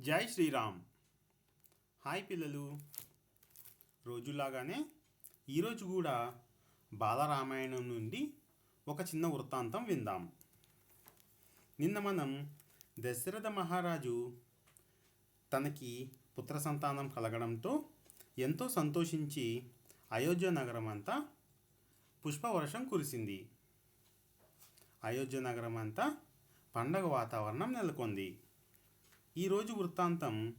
జై శ్రీరామ్. హాయ్ పిల్లలు. రోజులాగానే ఈరోజు కూడా బాలరామాయణం నుండి ఒక చిన్న వృత్తాంతం విందాం. నిన్న మనం దశరథ మహారాజు తనకి పుత్ర సంతానం కలగడంతో ఎంతో సంతోషించి అయోధ్య నగరం అంతా పుష్పవర్షం కురిసింది. అయోధ్య నగరం అంతా పండగ వాతావరణం నెలకొంది. ఈరోజు వృత్తాంతం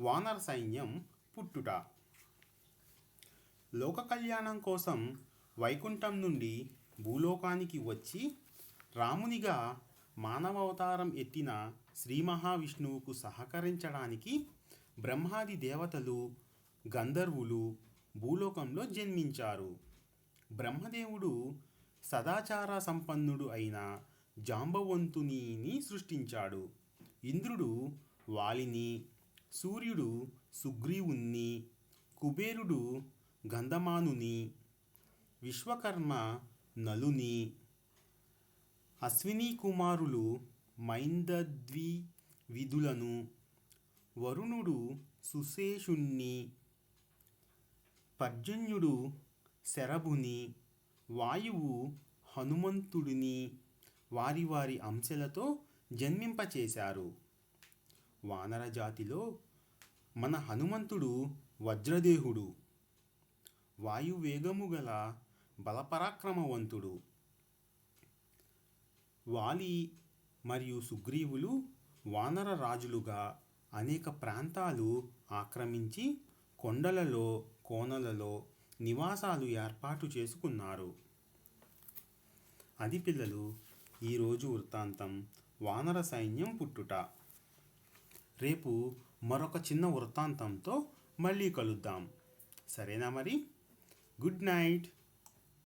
వానర సైన్యం పుట్టుట. లోక కళ్యాణం కోసం వైకుంఠం నుండి భూలోకానికి వచ్చి రామునిగా మానవావతారం ఎత్తిన శ్రీ మహావిష్ణువుకు సహకరించడానికి బ్రహ్మాది దేవతలు గంధర్వులు భూలోకంలో జన్మించారు. బ్రహ్మదేవుడు సదాచార సంపన్నుడు అయిన జాంబవంతునిని సృష్టించాడు. ఇంద్రుడు వాలిని సూర్యుడు సుగ్రీవుణ్ణి కుబేరుడు గంధమానుని విశ్వకర్మ నలుని అశ్విని కుమారులు మైందద్వి విధులను వరుణుడు సుశేషుణ్ణి పర్జన్యుడు శరభుని వాయువు హనుమంతుడిని వారి వారి అంశలతో జన్మింపచేశారు. వానర జాతిలో మన హనుమంతుడు వజ్రదేహుడు. వాయువేగము గల బలపరాక్రమవంతుడు. వాలి మరియు సుగ్రీవులు వానర రాజులుగా అనేక ప్రాంతాలు ఆక్రమించి కొండలలో కోనలలో నివాసాలు ఏర్పాటు చేసుకున్నారు. అది పిల్లలు ఈరోజు వృత్తాంతం వానర సైన్యం పుట్టుట. రేపు మరొక చిన్న వృత్తాంతంతో మళ్ళీ కలుద్దాం. సరేనా మరి? Good night.